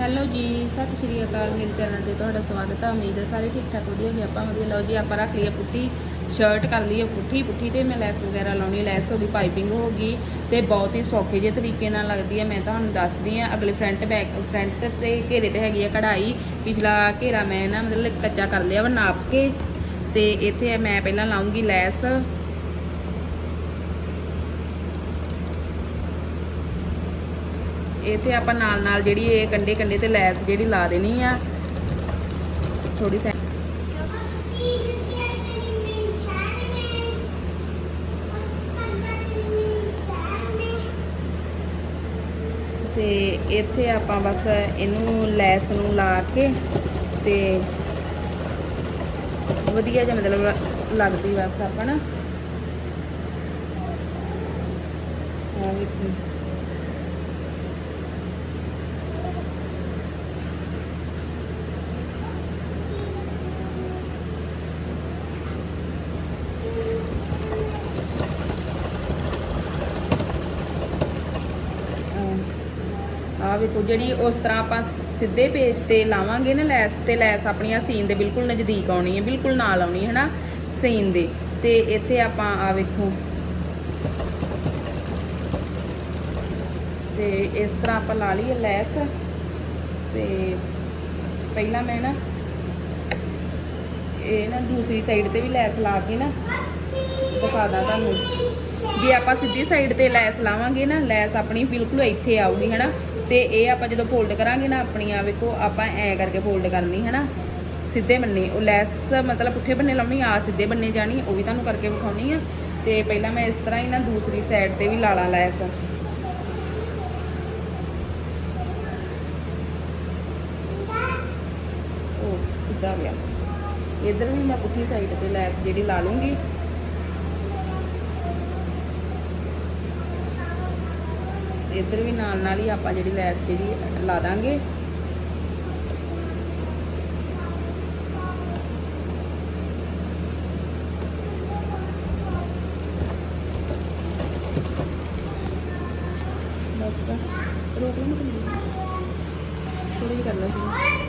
Hello ਜੀ, ਸਤਿ ਸ਼੍ਰੀ ਅਕਾਲ ਮੇਰੇ ਚੈਨਲ ਤੇ ਤੁਹਾਡਾ ਸਵਾਗਤ ਹੈ ਉਮੀਦ ਹੈ ਸਾਰੇ ਠੀਕ ਠਾਕ ਵਧੀਆ ਜੀ ਆਪਾਂ ਵਧੀਆ। ਲਓ ਜੀ, ਆਪਾਂ ਰੱਖ ਲਈਏ ਪੁੱਠੀ ਸ਼ਰਟ ਕਰ ਲਈ ਹੈ ਪੁੱਠੀ। ਪੁੱਠੀ ਤੇ ਮੈਂ ਲੈਸ ਵਗੈਰਾ ਲਾਉਣੀ ਲੈਸ ਹੋ ਗਈ ਪਾਈਪਿੰਗ ਹੋ ਗਈ ਤੇ ਬਹੁਤ ਹੀ ਸੌਖੇ ਜਿਹੇ ਤਰੀਕੇ ਨਾਲ ਲੱਗਦੀ ਹੈ ਮੈਂ ਤੁਹਾਨੂੰ ਦੱਸਦੀ ਹਾਂ ਅਗਲੇ ਫਰੰਟ ਬੈਕ ਫਰੰਟ ਤੇ ਘੇਰੇ ਤੇ ਹੈਗੀ ਆ ਕਢਾਈ। ਪਿਛਲਾ ਘੇਰਾ ਮੈਂ ਨਾ ਮਤਲਬ ਕੱਚਾ ਕਰ ਲਿਆ ਵਾ ਨਾਪ ਕੇ। ਤੇ ਇੱਥੇ ਮੈਂ ਪਹਿਲਾਂ ਲਾਉਂਗੀ ਲੈਸ। ਇਹ ਤੇ ਆਪਾਂ ਨਾਲ ਨਾਲ ਜਿਹੜੀ ਇਹ ਕੰਡੇ ਕੰਡੇ ਤੇ ਲੈਸ ਜਿਹੜੀ ਲਾ ਦੇਣੀ ਆ। ਥੋੜੀ ਸੈ ਤੇ ਇੱਥੇ ਆਪਾਂ ਬਸ ਇਹਨੂੰ ਲੈਸ ਨੂੰ ਲਾ ਕੇ ਤੇ ਵਧੀਆ ਜਿਹਾ ਮਤਲਬ ਲੱਗਦੀ ਬਸ ਆਪਾਂ ਨਾ ਆ ਵੇਖੋ ਆ ਵੇਖੋ ਜਿਹੜੀ ਉਸ ਤਰ੍ਹਾਂ ਆਪਾਂ ਸਿੱਧੇ ਪੇਜ ਤੇ ਲਾਵਾਂਗੇ ਨਾ ਲੈਸ ਤੇ ਲੈਸ ਆਪਣੀਆਂ ਸੀਨ ਦੇ ਬਿਲਕੁਲ ਨਜ਼ਦੀਕ ਆਉਣੀ ਹੈ, ਬਿਲਕੁਲ ਨਾਲ ਆਉਣੀ ਹੈ ਨਾ ਸੀਨ ਦੇ। ਤੇ ਇੱਥੇ ਆਪਾਂ ਆ ਵੇਖੋ। ਤੇ ਇਸ ਤਰ੍ਹਾਂ ਆਪਾਂ ਲਾ ਲਈਏ ਲੈਸ। ਤੇ ਪਹਿਲਾਂ ਮੈਂ ਨਾ ਇਹ ਨਾ ਦੂਸਰੀ ਸਾਈਡ ਤੇ ਵੀ ਲੈਸ ਲਾ ਕੇ ਨਾ ਦਿਖਾ ਦਾਂ ਤੁਹਾਨੂੰ। ਜੇ ਆਪਾਂ ਸਿੱਧੀ ਸਾਈਡ ਤੇ ਲੈਸ ਲਾਵਾਂਗੇ ਨਾ, ਲੈਸ ਆਪਣੀ ਬਿਲਕੁਲ ਇੱਥੇ ਆਊਗੀ, ਹੈਨਾ? ਤੇ ਇਹ ਆਪਾਂ ਜਦੋਂ ਫੋਲਡ ਕਰਾਂਗੇ ਨਾ ਆਪਣੀ ਆ ਵੇਖੋ, ਆਪਾਂ ਐ ਕਰਕੇ ਫੋਲਡ ਕਰਨੀ ਹੈ ਨਾ ਸਿੱਧੇ ਬੰਨੇ, ਉਹ ਲੈਸ ਮਤਲਬ ਪੁੱਠੇ ਬੰਨੇ ਲਾਉਣੀ, ਆ ਸਿੱਧੇ ਬੰਨੇ ਜਾਣੀ, ਉਹ ਵੀ ਤੁਹਾਨੂੰ ਕਰਕੇ ਵਿਖਾਉਣੀ ਆ। ਤੇ ਪਹਿਲਾਂ ਮੈਂ ਇਸ ਤਰ੍ਹਾਂ ਹੀ ਨਾ ਦੂਸਰੀ ਸਾਈਡ ਤੇ ਵੀ ਲਾ ਲਾਂ ਲੈਸ। ਸਿੱਧਾ ਗਿਆ। ਇਧਰ ਵੀ ਮੈਂ ਪੁੱਠੀ ਸਾਈਡ ਤੇ ਲੈਸ ਜਿਹੜੀ ਲਾ ਲੂੰਗੀ। ਇੱਧਰ ਵੀ ਨਾਲ ਨਾਲ ਹੀ ਆਪਾਂ ਜਿਹੜੀ ਲੈਸ ਜਿਹੜੀ ਲਾ ਦਾਂਗੇ ਬਸ ਰੋਕ ਲਓ ਮੈਂ ਥੋੜੀ ਜਿਹੀ ਕਰਨਾ ਸੀ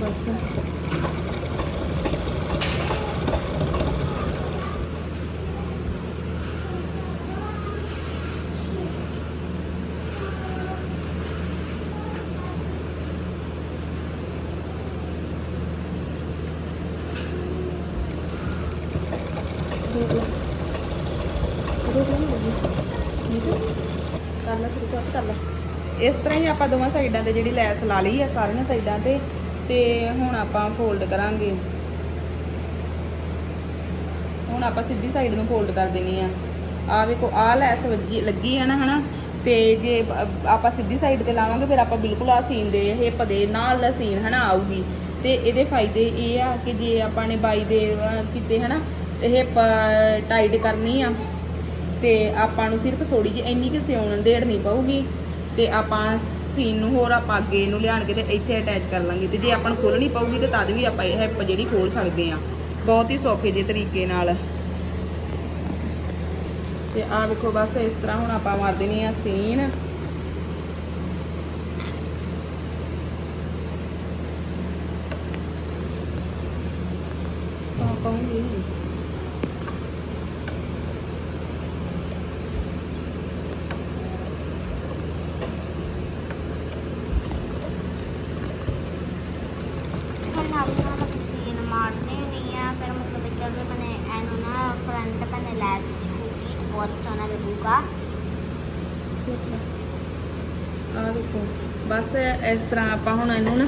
ਬਸ ਕਰ ਲਾ ਸ਼ੁਰੂ ਕਰ ਕਰ ਇਸ ਤਰ੍ਹਾਂ ਹੀ ਆਪਾਂ ਦੋਵਾਂ ਸਾਈਡਾਂ ਤੇ ਜਿਹੜੀ ਲੈਸ ਲਾ ਲਈ ਆ ਸਾਰੀਆਂ ਸਾਈਡਾਂ ਤੇ ਤੇ ਹੁਣ ਆਪਾਂ ਫੋਲਡ ਕਰਾਂਗੇ। ਹੁਣ ਆਪਾਂ ਸਿੱਧੀ ਸਾਈਡ ਨੂੰ ਫੋਲਡ ਕਰ ਦੇਣੀ ਆ। ਆ ਵੇਖੋ ਆ ਲੈਸ ਲੱਗੀ ਲੱਗੀ ਨਾ ਹਨਾ? ਤੇ ਜੇ ਆਪਾਂ ਸਿੱਧੀ ਸਾਈਡ ਤੇ ਲਾਵਾਂਗੇ ਫਿਰ ਆਪਾਂ ਬਿਲਕੁਲ ਆ ਸੀਨ ਦੇ ਹਿੱਪ ਦੇ ਨਾਲ ਦਾ ਸੀਨ ਹਨਾ ਆਊਗੀ। ਤੇ ਇਹਦੇ ਫਾਇਦੇ ਇਹ ਆ ਕਿ ਜੇ ਆਪਾਂ ਨੇ ਬਾਈ ਦੇ ਅਹ, ਕਿਤੇ ਹਨਾ? ਇਹ ਟਾਈਟ ਕਰਨੀ ਆ। ਤੇ ਆਪਾਂ ਨੂੰ ਸਿਰਫ ਥੋੜੀ ਜਿਹੀ ਇੰਨੀ ਕਿ ਸਿਉਣ ਦੇੜਨੀ ਪਊਗੀ। ਤੇ ਆਪਾਂ ਸੀਨ ਨੂੰ ਹੋਰ ਆਪਾਂ ਅੱਗੇ ਇਹਨੂੰ ਲਿਆਣ ਕੇ ਤੇ ਇੱਥੇ ਅਟੈਚ ਕਰ ਲਾਂਗੇ। ਤੇ ਜੇ ਆਪਾਂ ਨੂੰ ਖੋਲਣੀ ਪਊਗੀ ਤੇ ਤਦ ਵੀ ਆਪਾਂ ਇਹ ਹਿੱਪ ਜਿਹੜੀ ਖੋਲ ਸਕਦੇ ਆ। ਬਹੁਤ ਹੀ ਸੌਖੇ ਜਿਹੇ ਤਰੀਕੇ ਨਾਲ। ਤੇ ਆ ਵੇਖੋ ਬਸ ਇਸ ਤਰ੍ਹਾਂ ਹੁਣ ਆਪਾਂ ਮਾਰ ਦੇਣੀ ਆ ਸੀਨ ਪਾ ਫਿਰ ਨਾਲ ਨਾਲ ਆਪਾਂ ਸੀਨ ਮਾਰਨੇ ਨਹੀਂ ਆ ਫਿਰ ਮਤਲਬ ਕਿ ਅਗਰ ਮੈਨੇ ਐਨੂੰ ਨਾ ਫਰੰਟ ਪਨੇ ਲੈਸ ਹੋਗੀ ਬਹੁਤ ਸੋਹਣਾ ਆ ਦੇਖੋ ਬਸ ਇਸ ਤਰ੍ਹਾਂ ਆਪਾਂ ਹੁਣ ਇਹਨੂੰ ਨਾ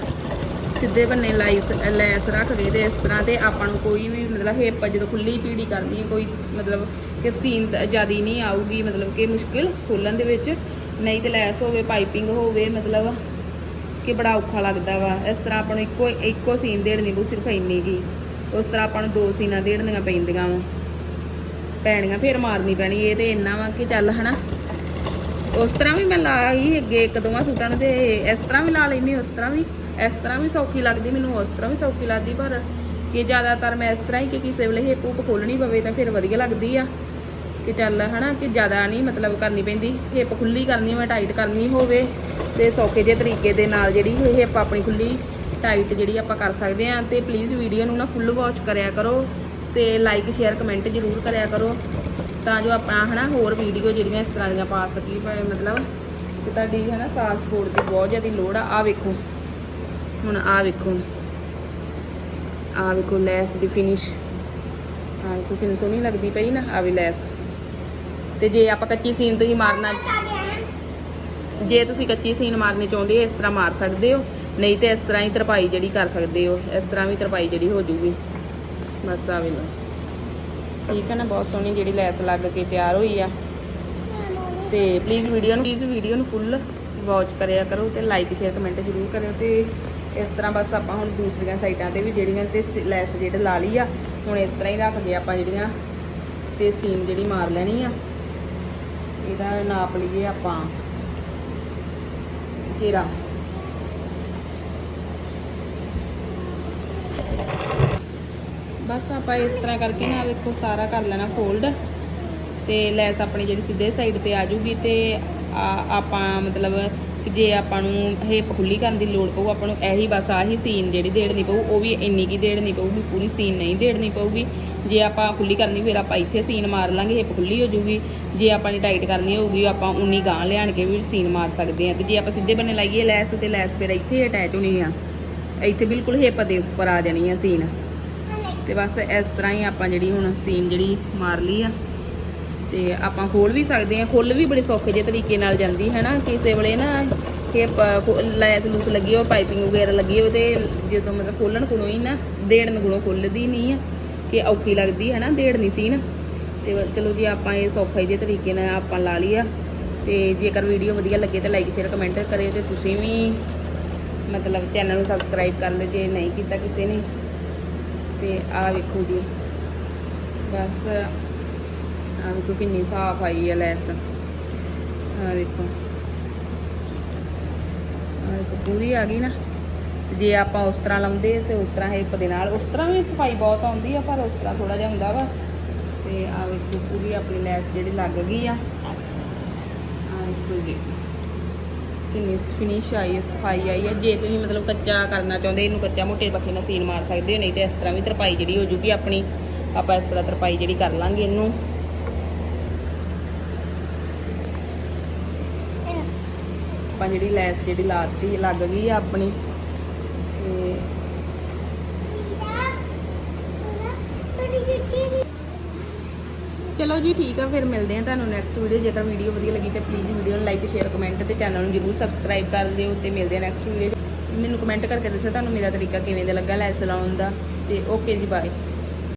ਸਿੱਧੇ ਬੰਨੇ ਲਾਈਸ, ਲੈਸ ਰੱਖ ਦੇ ਤੇ ਇਸ ਤਰ੍ਹਾਂ ਤੇ ਆਪਾਂ ਨੂੰ ਕੋਈ ਵੀ ਮਤਲਬ ਹਿੱਪ ਜਦੋਂ ਖੁੱਲੀ ਪੀੜੀ ਕਰਨੀ ਹੈ, ਕੋਈ ਮਤਲਬ ਕਿ ਸੀਨ ਜਿਆਦੀ ਨਹੀਂ ਆਊਗੀ, ਮਤਲਬ ਕਿ ਮੁਸ਼ਕਿਲ ਖੋਲਣ ਦੇ ਵਿੱਚ। ਨਹੀਂ ਤੇ ਲੈਸ ਹੋਵੇ, ਪਾਈਪਿੰਗ ਹੋਵੇ, ਮਤਲਬ ਕਿ ਬੜਾ ਔਖਾ ਲੱਗਦਾ ਵਾ। ਇਸ ਤਰ੍ਹਾਂ ਆਪਾਂ ਨੂੰ ਇੱਕੋ ਇੱਕੋ ਸੀਨ ਦੇੜਨੀ ਬੂ ਸਿਰਫ ਇੰਨੀ ਕੀ ਉਸ ਤਰ੍ਹਾਂ ਆਪਾਂ ਨੂੰ ਦੋ ਸੀਨਾਂ ਦੇੜਨੀਆਂ ਪੈਂਦੀਆਂ ਵਾ। ਪੈਣੀਆਂ, ਫਿਰ ਮਾਰਨੀ ਪੈਣੀ, ਇਹ ਤੇ ਇੰਨਾ ਵਾ ਕਿ ਚੱਲ ਹਨਾ। ਉਸ ਤਰ੍ਹਾਂ ਵੀ ਮੈਂ ਲਾਈ ਅੱਗੇ ਇੱਕ ਦੋਵਾਂ ਸੂਟਾਂ ਨੂੰ ਤੇ ਇਸ ਤਰ੍ਹਾਂ ਵੀ ਲਾ ਲੈਣੀ ਉਸ ਤਰ੍ਹਾਂ ਵੀ, ਇਸ ਤਰ੍ਹਾਂ ਵੀ ਸੌਖੀ ਲੱਗਦੀ, ਮੈਨੂੰ ਉਸ ਤਰ੍ਹਾਂ ਵੀ ਸੌਖੀ ਲੱਗਦੀ, ਪਰ ਕਿ ਜ਼ਿਆਦਾਤਰ ਮੈਂ ਇਸ ਤਰ੍ਹਾਂ ਹੀ ਕਿ ਕਿਸੇ ਵੇਲੇ ਹਿੱਪ ਹੁੱਪ ਖੋਲਣੀ ਪਵੇ ਤਾਂ ਫਿਰ ਵਧੀਆ ਲੱਗਦੀ ਆ। ਕਿ ਚੱਲ ਹਨਾ, ਕਿ ਜ਼ਿਆਦਾ ਨਹੀਂ ਮਤਲਬ ਕਰਨੀ ਪੈਂਦੀ, ਹਿੱਪ ਖੁੱਲੀ ਕਰਨੀ ਹੋਵੇ, ਟਾਈਟ ਕਰਨੀ ਹੋਵੇ, ਤੇ ਸੌਖੇ ਜਿਹੇ ਤਰੀਕੇ ਦੇ ਨਾਲ ਜਿਹੜੀ ਇਹ ਹਿੱਪ ਆਪਣੀ ਖੁੱਲੀ ਟਾਈਟ ਜਿਹੜੀ ਆਪਾਂ ਕਰ ਸਕਦੇ ਹਾਂ ਤੇ ਪਲੀਜ਼ ਵੀਡੀਓ ਨੂੰ ਨਾ ਫੁੱਲ ਵਾਚ ਕਰਿਆ ਕਰੋ। ਤੇ ਲਾਈਕ ਸ਼ੇਅਰ ਕਮੈਂਟ ਜ਼ਰੂਰ ਕਰਿਆ ਕਰੋ। ਤਾਂ ਜੋ ਆਪਾਂ ਹਨਾ ਹੋਰ ਵੀਡੀਓ ਜਿਹੜੀਆਂ ਇਸ ਤਰ੍ਹਾਂ ਦੀਆਂ ਪਾ ਸਕੀਏ, ਭਾਵੇਂ ਮਤਲਬ ਕਿ ਤੁਹਾਡੀ ਹਨਾ ਸਾਥ ਸਪੋਰਟ ਦੀ ਬਹੁਤ ਜ਼ਿਆਦਾ ਲੋੜ ਆ। ਆ ਵੇਖੋ। ਹੁਣ ਆ ਵੇਖੋ। ਆ ਵੇਖੋ ਲੈਸ ਦੀ ਫਿਨਿਸ਼ ਆ ਵੇਖੋ ਕਿੰਨੀ ਸੋਹਣੀ ਲੱਗਦੀ ਪਈ ਨਾ ਆ ਵੀ ਲੈਸ। ਤੇ ਜੇ ਆਪਾਂ ਕੱਚੀ ਸੀਨ ਤੁਸੀਂ ਮਾਰਨਾ ਜੇ ਤੁਸੀਂ ਕੱਚੀ ਸੀਨ ਮਾਰਨੀ ਚਾਹੁੰਦੇ ਹੋ, ਇਸ ਤਰ੍ਹਾਂ ਮਾਰ ਸਕਦੇ ਹੋ। ਨਹੀਂ ਤੇ ਇਸ ਤਰ੍ਹਾਂ ਹੀ ਤਰਪਾਈ ਜਿਹੜੀ ਕਰ ਸਕਦੇ ਹੋ। ਇਸ ਤਰ੍ਹਾਂ ਵੀ ਤਰਪਾਈ ਜਿਹੜੀ ਹੋ ਜੂਗੀ ਬਸ ਆ ਵੇ ਲਓ ਠੀਕ ਹੈ ਨਾ, ਬਹੁਤ ਸੋਹਣੀ ਜਿਹੜੀ ਲੈਸ ਲੱਗ ਕੇ ਤਿਆਰ ਹੋਈ ਆ। ਤੇ ਪਲੀਜ਼ ਵੀਡੀਓ ਨੂੰ ਪਲੀਜ਼ ਵੀਡੀਓ ਨੂੰ ਫੁੱਲ ਵਾਚ ਕਰਿਆ ਕਰੋ ਤੇ ਲਾਈਕ ਸ਼ੇਅਰ ਕਮੈਂਟ ਜ਼ਰੂਰ ਕਰਿਓ ਤੇ ਇਸ ਤਰ੍ਹਾਂ ਬਸ ਆਪਾਂ ਹੁਣ ਦੂਸਰੀਆਂ ਸਾਈਡਾਂ ਤੇ ਵੀ ਜਿਹੜੀਆਂ ਤੇ ਸ- ਲੈਸ ਜਿਹੜੇ ਲਾ ਲਈ ਆ, ਹੁਣ ਇਸ ਤਰ੍ਹਾਂ ਹੀ ਰੱਖ ਗਏ ਆਪਾਂ ਜਿਹੜੀਆਂ ਤੇ ਸੀਮ ਜਿਹੜੀ ਮਾਰ ਲੈਣੀ ਆ। ਇਹਦਾ ਨਾਪ ਲਈਏ ਆਪਾਂ। ਘੇਰਾ। ਬਸ ਆਪਾਂ ਇਸ ਤਰ੍ਹਾਂ ਕਰਕੇ ਨਾ ਵੇਖੋ, ਸਾਰਾ ਕਰ ਲੈਣਾ ਫੋਲਡ ਤੇ ਲੈਸ ਆਪਣੀ ਜਿਹੜੀ ਸਿੱਧੇ ਸਾਈਡ ਤੇ ਆ ਜੂਗੀ ਤੇ ਆਪਾਂ ਮਤਲਬ ਜੇ ਆਪਾਂ ਨੂੰ ਹਿੱਪ ਖੁੱਲੀ ਕਰਨ ਦੀ ਲੋੜ ਪਊ, ਆਪਾਂ ਨੂੰ ਇਹੀ ਬਸ ਆਹੀ ਸੀਨ ਜਿਹੜੀ ਦੇੜਨੀ ਪਊ, ਉਹ ਵੀ ਇੰਨੀ ਕੀ ਦੇੜਨੀ ਪਊਗੀ ਪੂਰੀ ਸੀਨ ਨਹੀਂ ਦੇੜਨੀ ਪਊਗੀ। ਜੇ ਆਪਾਂ ਖੁੱਲੀ ਕਰਨੀ, ਫਿਰ ਆਪਾਂ ਇੱਥੇ ਸੀਨ ਮਾਰ ਲਾਂਗੇ, ਹਿੱਪ ਖੁੱਲੀ ਹੋ ਜੂਗੀ ਜੇ ਆਪਾਂ ਨੇ ਟਾਈਟ ਕਰਨੀ ਹੋਊਗੀ, ਆਪਾਂ ਉਨੀ ਗਾਂ ਲਿਆਣ ਕੇ ਵੀ ਸੀਨ ਮਾਰ ਸਕਦੇ ਆ ਤੇ ਜੇ ਆਪਾਂ ਸਿੱਧੇ ਬੰਨੇ ਲਾਈਏ ਲੈਸ, ਤੇ ਲੈਸ ਫਿਰ ਇੱਥੇ ਅਟੈਚ ਹੋਣੀ ਆ। ਇੱਥੇ ਬਿਲਕੁਲ ਹਿੱਪ ਦੇ ਉੱਪਰ ਆ ਜਾਣੀ ਆ ਸੀਨ ਤੇ ਬਸ ਇਸ ਤਰ੍ਹਾਂ ਹੀ ਆਪਾਂ ਜਿਹੜੀ ਹੁਣ ਸੀਨ ਜਿਹੜੀ ਮਾਰ ਲਈ ਆ। ਤੇ ਆਪਾਂ ਖੋਲ ਵੀ ਸਕਦੇ ਆ ਖੁੱਲ ਵੀ ਬੜੇ ਸੌਖੇ ਜਿਹੇ ਤਰੀਕੇ ਨਾਲ ਜਾਂਦੀ ਹੈ ਨਾ ਕਿਸੇ ਵੇਲੇ ਨਾ ਹਿੱਪ ਲੈਸ ਲੂਸ ਲੱਗੀ ਹੋਵੇ, ਪਾਈਪਿੰਗ ਵਗੈਰਾ ਲੱਗੀ ਹੋਵੇ ਤੇ ਜਦੋਂ ਮਤਲਬ ਖੋਲਣ ਕੋਲੋਂ ਹੀ ਨਾ ਦੇੜਨ ਕੋਲੋਂ ਖੁੱਲਦੀ ਨਹੀਂ ਆ, ਕਿ ਔਖੀ ਲੱਗਦੀ ਹੈ ਨਾ ਦੇੜਨੀ ਸੀਨ ਤੇ ਚਲੋ ਜੀ ਆਪਾਂ ਇਹ ਸੌਖੇ ਜਿਹੇ ਤਰੀਕੇ ਨਾਲ ਆਪਾਂ ਲਾ ਲਈ ਆ। ਤੇ ਜੇਕਰ ਵੀਡੀਓ ਵਧੀਆ ਲੱਗੇ ਤਾਂ ਲਾਈਕ ਸ਼ੇਅਰ ਕਮੈਂਟ ਕਰਿਓ ਤੇ ਤੁਸੀਂ ਵੀ ਮਤਲਬ ਚੈਨਲ ਨੂੰ ਸਬਸਕ੍ਰਾਈਬ ਕਰ ਲਿਓ, ਜੇ ਨਹੀਂ ਕੀਤਾ ਕਿਸੇ ਨੇ। ਤੇ ਆਹ ਵੇਖੋ ਜੀ। ਬਸ, ਆਹ ਵੇਖੋ ਕਿੰਨੀ ਸਾਫ਼ ਆਈ ਹੈ ਲੈਸ। ਆ ਵੇਖੋ। ਆਹ ਵੇਖੋ, ਪੂਰੀ ਆ ਗਈ ਨਾ। ਜੇ ਆਪਾਂ ਉਸ ਤਰ੍ਹਾਂ ਲਾਉਂਦੇ ਤੇ ਉਸ ਤਰ੍ਹਾਂ ਹਿੱਪ ਦੇ ਨਾਲ, ਉਸ ਤਰ੍ਹਾਂ ਵੀ ਸਫ਼ਾਈ ਬਹੁਤ ਆਉਂਦੀ ਆ, ਪਰ ਉਸ ਤਰ੍ਹਾਂ ਥੋੜਾ ਜਿਹਾ ਹੁੰਦਾ ਵਾ। ਤੇ ਆਹ ਵੇਖੋ, ਪੂਰੀ ਆਪਣੀ ਲੈਸ ਜਿਹੜੀ ਲੱਗ ਗਈ ਆ। ਆਹ ਵੇਖੋ ਜੀ। ਕਿੰਨੀ ਫਿਨਿਸ਼ ਆਈ ਹੈ ਸਫ਼ਾਈ ਆਈ ਹੈ ਜੇ ਤੁਸੀਂ ਮਤਲਬ ਕੱਚਾ ਕਰਨਾ ਚਾਹੁੰਦੇ ਇਹਨੂੰ ਕੱਚਾ ਮੋਟੇ ਪੱਖੇ ਨਾਲ ਸੀਨ ਮਾਰ ਸਕਦੇ ਹੋ ਨਹੀਂ ਤੇ ਇਸ ਤਰ੍ਹਾਂ ਵੀ ਤਰਪਾਈ ਜਿਹੜੀ ਹੋ ਜੂਗੀ ਆਪਣੀ ਆਪਾਂ ਇਸ ਤਰ੍ਹਾਂ ਤਰਪਾਈ ਜਿਹੜੀ ਕਰ ਲਾਂਗੇ ਇਹਨੂੰ ਆਪਾਂ ਜਿਹੜੀ ਲੈਸ ਜਿਹੜੀ ਲਾਤੀ ਲੱਗ ਗਈ ਆ ਆਪਣੀ ਤੇ ਚਲੋ ਜੀ, ਠੀਕ ਆ, ਫਿਰ ਮਿਲਦੇ ਆ ਤੁਹਾਨੂੰ ਨੈਕਸਟ ਵੀਡੀਓ ਜੇਕਰ ਵੀਡੀਓ ਵਧੀਆ ਲੱਗੀ ਤੇ ਪਲੀਜ਼ ਵੀਡੀਓ ਨੂੰ ਲਾਈਕ ਸ਼ੇਅਰ ਕਮੈਂਟ ਤੇ ਚੈਨਲ ਨੂੰ ਜਰੂਰ ਸਬਸਕ੍ਰਾਈਬ ਕਰ ਦਿਓ ਤੇ ਮਿਲਦੇ ਆ ਨੈਕਸਟ ਵੀਡੀਓ ਮੈਨੂੰ ਕਮੈਂਟ ਕਰਕੇ ਦੱਸੋ ਤੁਹਾਨੂੰ ਮੇਰਾ ਤਰੀਕਾ ਕਿਵੇਂ ਦਾ ਲੱਗਾ ਲੈਸ ਲਾਉਣ ਦਾ। ਤੇ ਓਕੇ ਜੀ ਬਾਏ